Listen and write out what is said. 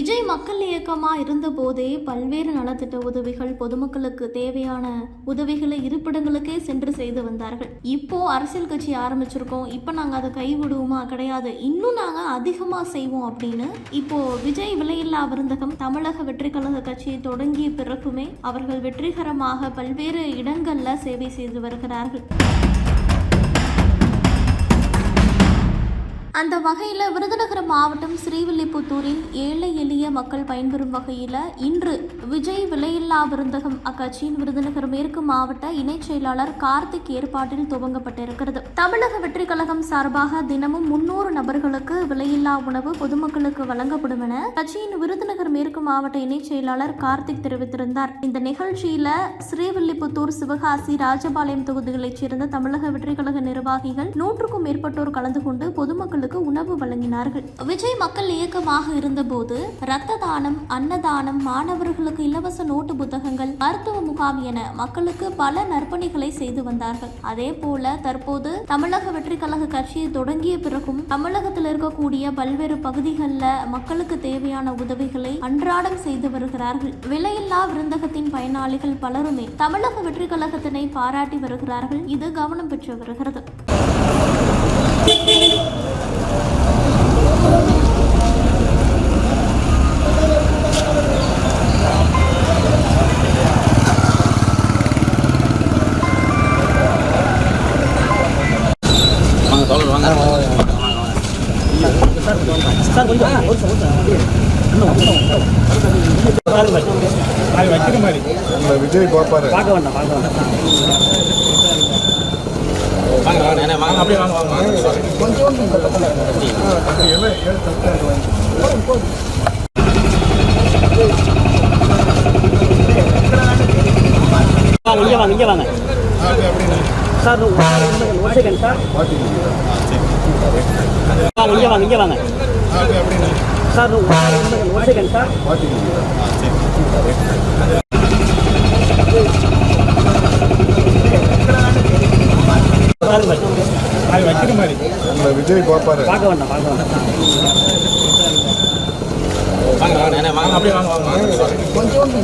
விஜய் மக்கள் இயக்கமாக இருந்தபோதே பல்வேறு நலத்திட்ட உதவிகள் பொதுமக்களுக்கு தேவையான உதவிகளை இருப்பிடங்களுக்கே சென்று செய்து வந்தார்கள். இப்போ அரசியல் கட்சி ஆரம்பிச்சிருக்கோம். இப்போ நாங்கள் அதை கைவிடுவோமா? கிடையாது. இன்னும் நாங்கள் அதிகமாக செய்வோம் அப்படின்னு இப்போ விஜய் விலையில்லா விருந்தகம் தமிழக வெற்றி கழக கட்சியை தொடங்கிய பிறகுமே அவர்கள் வெற்றிகரமாக பல்வேறு இடங்களில் சேவை செய்து வருகிறார்கள். அந்த வகையில் விருதுநகர் மாவட்டம் ஸ்ரீவில்லிபுத்தூரில் ஏழை எளிய மக்கள் பயன்பெறும் வகையில் இன்று விஜய் விலையில்லா விருந்தகம் அக்கட்சியின் விருதுநகர் மேற்கு மாவட்ட இணைச் செயலாளர் கார்த்திக் ஏற்பாட்டில் துவங்கப்பட்டிருக்கிறது. தமிழக வெற்றி கழகம் சார்பாக தினமும் முன்னூறு நபர்களுக்கு விலையில்லா உணவு பொதுமக்களுக்கு வழங்கப்படும் என கட்சியின் விருதுநகர் மேற்கு மாவட்ட இணைச் செயலாளர் கார்த்திக் தெரிவித்திருந்தார். இந்த நிகழ்ச்சியில ஸ்ரீவில்லிபுத்தூர் சிவகாசி ராஜபாளையம் தொகுதிகளைச் சேர்ந்த தமிழக வெற்றி கழக நிர்வாகிகள் நூற்றுக்கும் மேற்பட்டோர் கலந்து கொண்டு பொதுமக்களுக்கு உணவு வழங்கினார்கள். விஜய் மக்கள் இயக்கமாக இருந்தபோது இரத்த தானம் அன்னதானம் மாணவர்களுக்கு இலவச நோட்டு புத்தகங்கள் மருத்துவ முகாம் என மக்களுக்கு பல நற்பணிகளை செய்து வந்தார்கள். அதே போல தற்போது தமிழக வெற்றி கழக கட்சியை தொடங்கிய பிறகும் தமிழகத்தில் இருக்கக்கூடிய பல்வேறு பகுதிகளில் மக்களுக்கு தேவையான உதவிகளை அன்றாடம் செய்து வருகிறார்கள். விலையில்லா விருந்தகத்தின் பயனாளிகள் பலருமே தமிழக வெற்றி கழகத்தினை பாராட்டி வருகிறார்கள். இது கவனம் பெற்று வருகிறது. வாங்க தோழர் வாங்க அது வைக்கிற மாதிரி விஜய் பார்ப்பாரு பார்க்க வேண்டாம் பார்க்க வேண்டாம் வாங்க வாங்க வாங்க அப்படியே வாங்க வாங்க வாங்க எல்லாம் ஏழு தட்டு அது வாங்க இங்கே வாங்க இங்கே வாங்க. சார் ஒரு செகண்ட் சார் வாங்க இங்கே வாங்க இங்கே வாங்க. சார் ஒரு செகண்ட் சார் விஜய் பார்ப்பாரு பார்க்க வேண்டாம் பார்க்க வேண்டாம். வாங்க அப்படியே வாங்க வாங்க